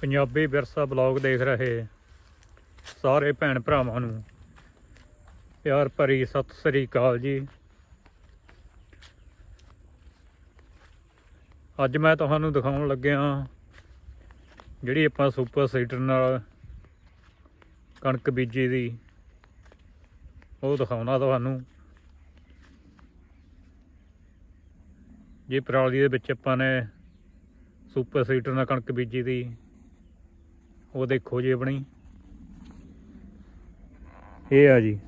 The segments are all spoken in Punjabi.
ਪੰਜਾਬੀ ਵਿਰਸਾ ਬਲੌਗ ਦੇਖ ਰਹੇ ਸਾਰੇ ਭੈਣ ਭਰਾਵਾਂ ਨੂੰ। ਪਿਆਰ ਭਰੀ ਸਤਿ ਸ੍ਰੀ ਅਕਾਲ ਜੀ। ਅੱਜ ਮੈਂ ਤੁਹਾਨੂੰ ਦਿਖਾਉਣ ਲੱਗਿਆ ਜਿਹੜੀ ਆਪਾਂ ਸੁਪਰ ਸੀਡਰ ਨਾਲ ਕਣਕ ਬੀਜੀ ਦੀ। ਉਹ ਦਿਖਾਉਣਾ ਤੁਹਾਨੂੰ। ਜੇ ਪਰਾਲੀ ਦੇ ਵਿੱਚ ਆਪਾਂ ਨੇ ਸੁਪਰ ਸੀਡਰ ਨਾਲ ਕਣਕ ਬੀਜੀ ਦੀ। ਉਹ ਦੇਖੋ ਜੀ ਆਪਣੀ। ਇਹ ਆ ਜੀ।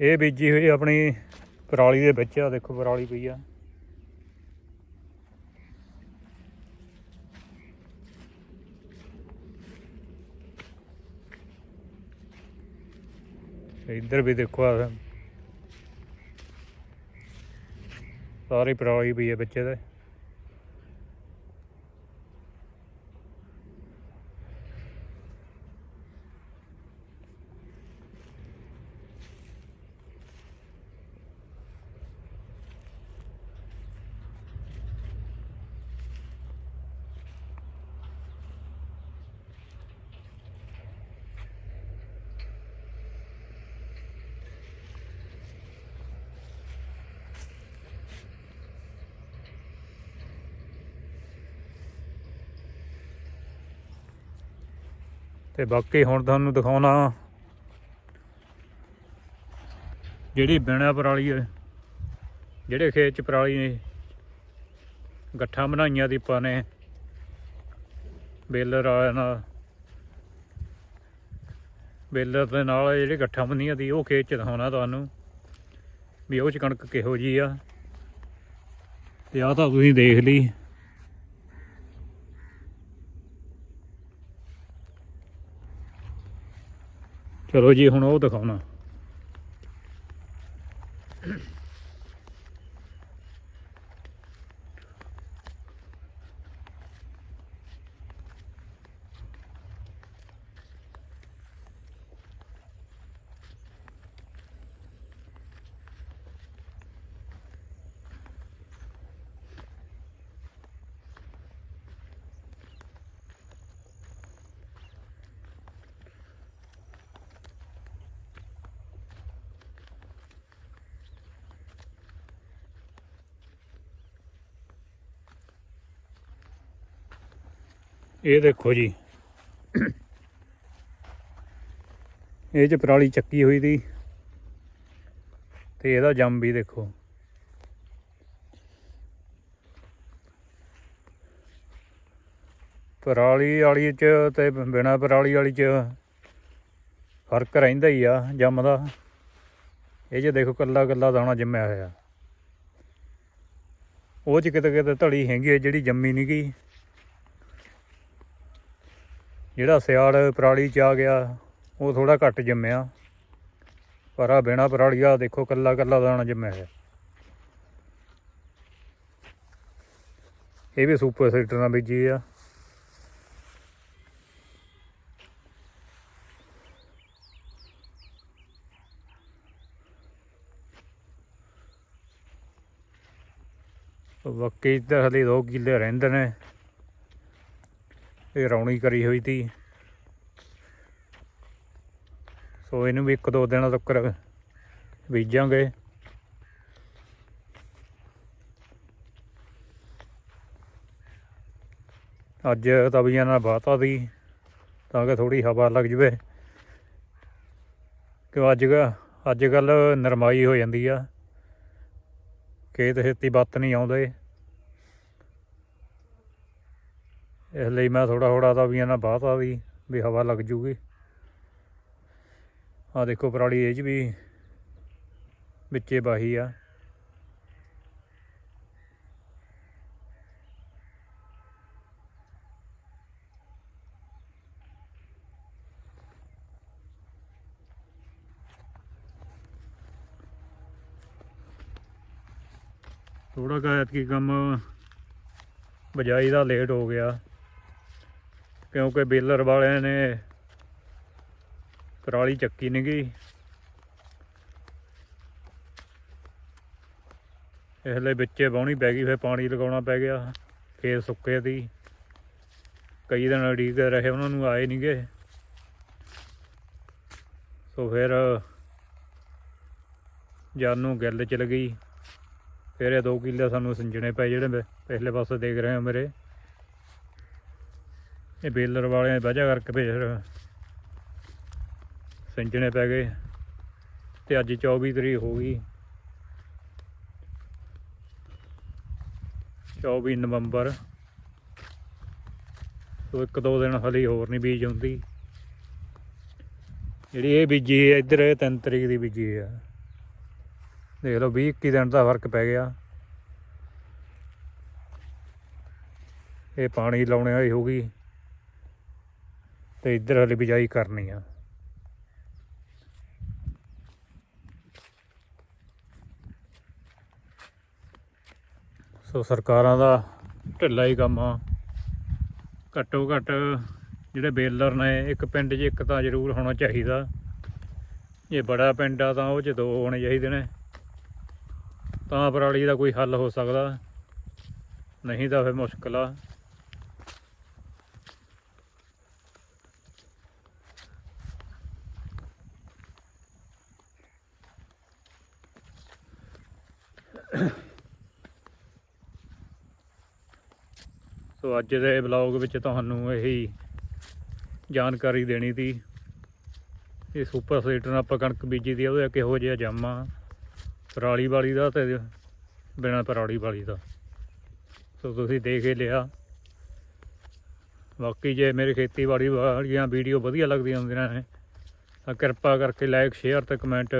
ਇਹ ਬੀਜੀ ਹੋਈ ਆਪਣੀ ਪਰਾਲੀ ਦੇ ਵਿੱਚ ਆ, ਦੇਖੋ ਪਰਾਲੀ ਪਈ ਆ। ਇੱਧਰ ਵੀ ਦੇਖੋ ਆ ਸਾਰੀ ਪਰਾਲੀ ਪਈ ਹੈ ਬੱਚੇ ਦੇ। ਤੇ ਬਾਕੀ ਹੁਣ ਤੁਹਾਨੂੰ ਦਿਖਾਉਣਾ। ਜਿਹੜੀ ਬਿਨਾ ਪਰਾਲੀ ਹੈ, ਜਿਹੜੇ ਖੇਤ ਚ ਪਰਾਲੀ ਨੇ, ਗੱਠਾਂ ਬਣਾਈਆਂ ਦੀ ਆਪਾਂ ਨੇ, ਬੇਲਰ ਵਾਲਿਆਂ ਨਾਲ। ਬੇਲਰ ਦੇ ਨਾਲ ਜਿਹੜੀ ਗੱਠਾਂ ਬੰਨੀਆਂ ਦੀ, ਉਹ ਖੇਤ ਚ ਦਿਖਾਉਣਾ ਤੁਹਾਨੂੰ, ਵੀ ਉਹ ਚ ਕਣਕ ਕਿਹੋ ਜੀ ਆ। ਤੇ ਆ ਤਾਂ ਤੁਸੀਂ ਦੇਖ ਲਈ। ਚਲੋ ਜੀ ਹੁਣ ਉਹ ਦਿਖਾਉਣਾ। ਇਹ ਦੇਖੋ ਜੀ। ਇਹ ਚ ਪਰਾਲੀ ਚੱਕੀ ਹੋਈ ਦੀ। ਤੇ ਇਹਦਾ ਜੰਮ ਵੀ ਦੇਖੋ। ਪਰਾਲੀ ਵਾਲੀ ਚ ਤੇ ਬਿਨਾ ਪਰਾਲੀ ਵਾਲੀ ਚ ਫ਼ਰਕ ਰਹਿੰਦਾ ਹੀ ਆ ਜੰਮ ਦਾ। ਇਹ ਜੇ ਦੇਖੋ ਕੱਲਾ ਕੱਲਾ ਦਾਣਾ ਜੰਮਿਆ ਹੋਇਆ। ਉਹ ਚ ਕਿਤੇ ਕਿਤੇ ਧੜੀ ਹੈਗੀ ਆ ਜਿਹੜੀ ਜੰਮੀ ਨਹੀਂ ਗਈ ਜਿਹੜਾ ਸਿਆਲ ਪਰਾਲੀ ਚ ਆ ਗਿਆ, ਉਹ ਥੋੜਾ ਘੱਟ ਜੰਮਿਆ। ਪਰ ਆ ਬਿਨਾ ਪਰਾਲੀਆ ਦੇਖੋ ਕੱਲਾ ਕੱਲਾ ਦਾਣਾ ਜੰਮਿਆ ਹੈ ਇਹ ਵੀ ਸੁਪਰ ਸੀਡਰ ਨਾਲ ਬੀਜੀ ਆ। ਬਾਕੀ ਤਾਂ ਹਲੇ 2 ਕਿੱਲੇ ਰਹਿੰਦੇ ਨੇ। ਇਹ ਰੌਣੀ ਕਰੀ ਹੋਈ ਸੀ ਸੋ ਇਹਨੂੰ ਵੀ ਇੱਕ ਦੋ ਦਿਨਾਂ ਤੱਕ ਬੀਜਾਂਗੇ। ਅੱਜ ਤਵੀਆਂ ਨਾਲ ਬਾਤਾ ਦੀ ਤਾਂ ਕਿ ਥੋੜੀ ਹਵਾ ਲੱਗ ਜਵੇ। ਕਿ ਅੱਜ ਅੱਜ ਕੱਲ ਨਰਮਾਈ ਹੋ ਜਾਂਦੀ ਆ। ਖੇਤ ਛੇਤੀ ਬੱਤ ਨਹੀਂ ਆਉਂਦੇ। ਇਸ ਲਈ ਮੈਂ ਥੋੜਾ ਥੋੜਾ ਤਾਂ ਵੀ ਇਹਨਾਂ ਬਾਹਤਾ ਦੀ ਵੀ ਹਵਾ ਲੱਗ ਜੂਗੀ। ਆ ਦੇਖੋ ਪਰਾਲੀ ਇਹ 'ਚ ਵੀ ਵਿੱਚੇ ਬਾਹੀ ਆ। ਥੋੜਾ ਕੁ ਐਤਕੀ ਕੰਮ ਬਜਾਈ ਦਾ ਲੇਟ ਹੋ ਗਿਆ। ਕਿਉਂਕਿ ਬੇਲਰ ਵਾਲਿਆਂ ਨੇ ਪਰਾਲੀ ਚੱਕੀ ਨਹੀਂ ਗੀ। ਇਸ ਲਈ ਵਿੱਚੇ ਬਾਉਣੀ ਪੈ ਗਈ, ਫਿਰ ਪਾਣੀ ਲਗਾਉਣਾ ਪੈ ਗਿਆ ਫੇਰ ਸੁੱਕੇ ਦੀ ਕਈ ਦਿਨ ਉਡੀਕ ਰਹੇ, ਉਹਨਾਂ ਨੂੰ ਆਏ ਨਹੀਂ ਨਹੀਂਗੇ ਸੋ ਫਿਰ ਜਾਨੂੰ ਗਿੱਲ ਚਲ ਗਈ। ਫਿਰ ਇਹ 2 ਕਿੱਲੇ ਸਾਨੂੰ ਸਿੰਜਣੇ ਪਏ ਜਿਹੜੇ ਪਿਛਲੇ ਪਾਸੇ ਦੇਖ ਰਹੇ ਹੋ ਮੇਰੇ। ਇਹ ਬੇਲਰ ਵਾਲਿਆਂ ਦੀ ਵਜ੍ਹਾ ਕਰਕੇ ਫਿਰ ਸਿੰਜਣੇ ਪੈ ਗਏ। ਤੇ ਅੱਜ 24 ਤਰੀਕ ਹੋ ਗਈ। 24 ਨਵੰਬਰ। ਸੋ ਇੱਕ ਦੋ ਦਿਨ ਹਲੇ ਹੋਰ ਨਹੀਂ ਬੀਜ ਹੁੰਦੀ ਜਿਹੜੀ ਇਹ ਬੀਜੀ ਹੈ, ਇੱਧਰ ਇਹ 3 ਤਰੀਕ ਦੀ ਬੀਜੀ ਹੈ। ਦੇਖ ਲਓ 20 21 ਦਿਨ ਦਾ ਫ਼ਰਕ ਪੈ ਗਿਆ। ਇਹ ਪਾਣੀ ਲਾਉਣੇ ਵਾਲੀ ਹੋ ਗਈ। ਤੇ ਇੱਧਰ ਹਲੇ ਬਿਜਾਈ ਕਰਨੀ ਆ। ਸੋ ਸਰਕਾਰਾਂ ਦਾ ਢਿੱਲਾ ਹੀ ਕੰਮ ਆ। ਘੱਟੋ ਘੱਟ ਜਿਹੜੇ ਬੇਲਰ ਨੇ, ਇੱਕ ਪਿੰਡ 'ਚ ਇੱਕ ਤਾਂ ਜ਼ਰੂਰ ਹੋਣਾ ਚਾਹੀਦਾ। ਜੇ ਬੜਾ ਪਿੰਡ ਆ ਤਾਂ ਉਹ 'ਚ ਦੋ ਹੋਣੇ ਚਾਹੀਦੇ ਨੇ। ਤਾਂ ਪਰਾਲੀ ਦਾ ਕੋਈ ਹੱਲ ਹੋ ਸਕਦਾ। ਨਹੀਂ ਤਾਂ ਫਿਰ ਮੁਸ਼ਕਲ ਆ। ਸੋ ਅੱਜ ਦੇ ਬਲੌਗ ਵਿੱਚ ਤੁਹਾਨੂੰ ਇਹੀ ਜਾਣਕਾਰੀ ਦੇਣੀ ਸੀ ਇਹ ਸੁਪਰ ਸੀਡਰ ਨਾਲ ਆਪਾਂ ਕਣਕ ਬੀਜੀ ਦੀ ਆ, ਉਹਦਾ ਕਿਹੋ ਜਿਹਾ ਜਾਮਾ ਪਰਾਲੀ ਵਾਲੀ ਦਾ ਤੇ ਬਿਨਾ ਪਰਾਲੀ ਵਾਲੀ ਦਾ। ਸੋ ਤੁਸੀਂ ਦੇਖ ਹੀ ਲਿਆ। ਬਾਕੀ ਜੇ ਮੇਰੇ ਖੇਤੀਬਾੜੀ ਵਾਲੀਆਂ ਵੀਡੀਓ ਵਧੀਆ ਲੱਗਦੀਆਂ ਹੁੰਦੀਆਂ ਨੇ ਤਾਂ ਕਿਰਪਾ ਕਰਕੇ ਲਾਈਕ ਸ਼ੇਅਰ ਤੇ ਕਮੈਂਟ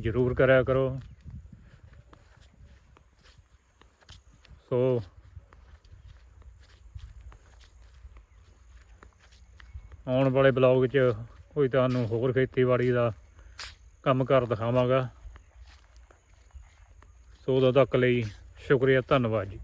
ਜ਼ਰੂਰ ਕਰਿਆ ਕਰੋ। ਸੋ ਆਉਣ ਵਾਲੇ ਬਲੌਗ 'ਚ ਕੋਈ ਤੁਹਾਨੂੰ ਹੋਰ ਖੇਤੀਬਾੜੀ ਦਾ ਕੰਮ ਕਰ ਦਿਖਾਵਾਂਗਾ। ਸੋ ਉਦੋਂ ਤੱਕ ਲਈ ਸ਼ੁਕਰੀਆ, ਧੰਨਵਾਦ ਜੀ।